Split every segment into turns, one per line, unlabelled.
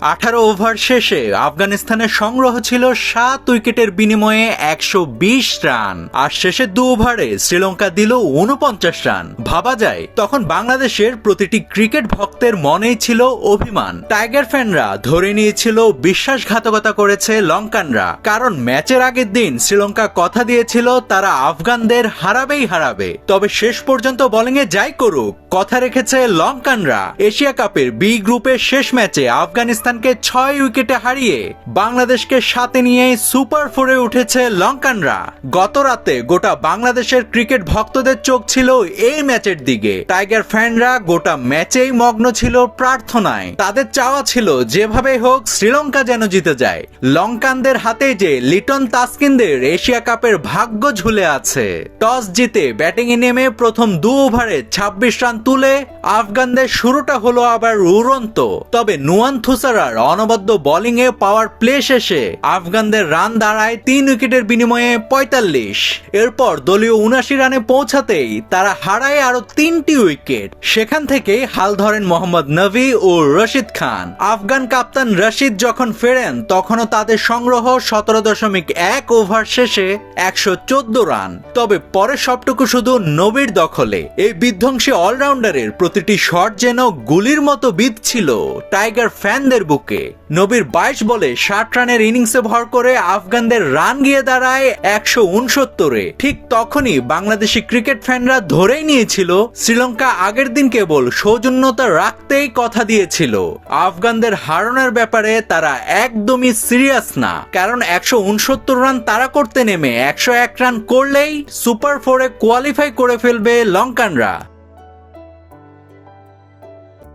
আঠারো ওভার শেষে আফগানিস্তানের সংগ্রহ ছিল সাত উইকেটের বিনিময়ে একশো বিশ রান। আর শেষের দু ওভারে শ্রীলঙ্কা দিল উনপঞ্চাশ রান। ভাবা যায়, তখন বাংলাদেশের প্রতিটি ক্রিকেট ভক্তের মনেই ছিল অভিমান। টাইগার ফ্যানরা ধরে নিয়েছিল বিশ্বাসঘাতকতা করেছে লঙ্কানরা। কারণ ম্যাচের আগের দিন শ্রীলঙ্কা কথা দিয়েছিল, তারা আফগানদের হারাবেই হারাবে। তবে শেষ পর্যন্ত বোলিংয়ে যাই করুক কথা রেখেছে লঙ্কানরা। এশিয়া কাপের বি গ্রুপের শেষ ম্যাচে আফগানিস্তানকে ছয় উইকেটে হারিয়ে বাংলাদেশকে সাথে নিয়ে সুপার ফোরে উঠেছে লঙ্কানরা। গত রাতে গোটা বাংলাদেশের ক্রিকেট ভক্তদের চোখ ছিল এই ম্যাচের দিকে। টাইগার ফ্যানরা গোটা ম্যাচেই মগ্ন ছিল প্রার্থনায়। তাদের চাওয়া ছিল যেভাবে হোক শ্রীলঙ্কা যেন জিতে যায়। লঙ্কানদের হাতে যে লিটন তাস্কিনদের এশিয়া কাপের ভাগ্য ঝুলে আছে। টস জিতে ব্যাটিংয়ে নেমে প্রথম দু ওভারে ২৬ রান তুলে আফগানদের শুরুটা হলো আবার উড়ন্ত। তবে নুয়ান থুসারার অনবদ্য বোলিংয়ে পাওয়ার প্লে শেষে আফগানদের রান দাঁড়ায় তিন উইকেটের বিনিময়ে পঁয়তাল্লিশ। এরপর দলীয় উনাশি রানে পৌঁছাতেই তারা হারায় আরও তিনটি উইকেট। সেখান থেকে হাল ধরেন মোহাম্মদ নবী ও রশিদ খান। আফগান কাপ্তান রশিদ যখন ফেরেন, তখনও তাদের সংগ্রহ সতেরো দশমিক এক ওভার শেষে একশো চোদ্দ রান। তবে পরে সবটুকু শুধু নবীর দখলে। এই বিধ্বংসী অলরাউন্ডারের প্রতিটি শট যেন গুলির মতো বিঁধছিল টাইগার ফ্যানদের বুকে। নবীর বাইশ বলে ষাট রানের ইনিংসে ভর করে আফগানদের রান গিয়ে দাঁড়ায় একশো উনসত্তরে। ঠিক তখনই বাংলাদেশি ক্রিকেট ফ্যানরা ধরেই নিয়েছিল, শ্রীলঙ্কা আগের দিন কেবল সৌজন্যতা রাখতেই কথা দিয়েছিল। আফগানদের হারানোর ব্যাপারে তারা একদমই সিরিয়াস না, কারণ একশো উনসত্তর রান তারা করতে নেমে একশো এক রান করলেই সুপার ফোরে কোয়ালিফাই করে ফেলবে লঙ্কানরা।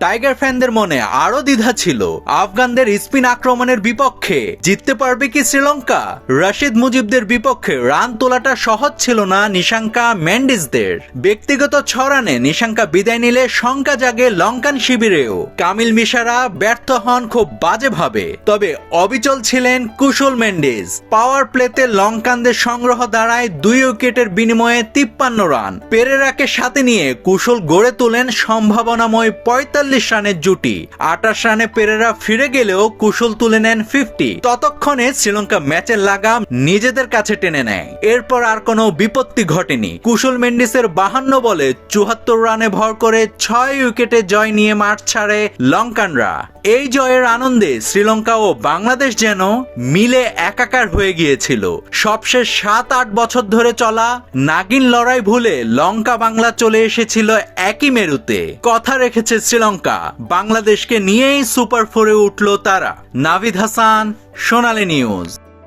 টাইগার ফ্যানদের মনে আরও দ্বিধা ছিল। আফগানদের স্পিন আক্রমণের বিপক্ষে জিততে পারবে কি শ্রীলঙ্কা? রশিদ মুজিবদের বিপক্ষে রান তোলাটা সহজ ছিল না নিশাঙ্কা ম্যান্ডিসদের ব্যক্তিগত ছড়ানে নিশাঙ্কা বিদায় নিলে শঙ্কা জাগে লঙ্কান শিবিরেও। কামিল মিশারা ব্যর্থ হন খুব বাজেভাবে। তবে অবিচল ছিলেন কুশল মেন্ডিস। পাওয়ার প্লেতে লঙ্কানদের সংগ্রহ দাঁড়ায় দুই উইকেটের বিনিময়ে তিপ্পান্ন রান। পেরেরাকে সাথে নিয়ে কুশল গড়ে তোলেন সম্ভাবনাময় পঁয়তাল্লিশ রানের জুটি আটাশ রানে পেরেরা ফিরে গেলেও কুশল তুলে নেন ফিফটি ততক্ষণে শ্রীলঙ্কা ম্যাচের লাগাম নিজেদের কাছে টেনে নেয়। এরপর আর কোনো বিপত্তি ঘটেনি। কুশল মেন্ডিসের বাহান্ন বলে চুহাত্তর রানে ভর করে ছয় উইকেটে জয় নিয়ে মাঠ ছাড়ে লঙ্কানরা। এই জয়ের আনন্দে শ্রীলঙ্কা ও বাংলাদেশ যেন মিলে একাকার হয়ে গিয়েছিল। সবশেষ সাত, আট বছর ধরে চলা নাগিন লড়াই ভুলে লঙ্কা বাংলা চলে এসেছিল একই মেরুতে। কথা রেখেছে শ্রীলঙ্কা, বাংলাদেশকে নিয়েই সুপার ফোরে উঠল তারা। নাভিদ হাসান, সোনালী নিউজ।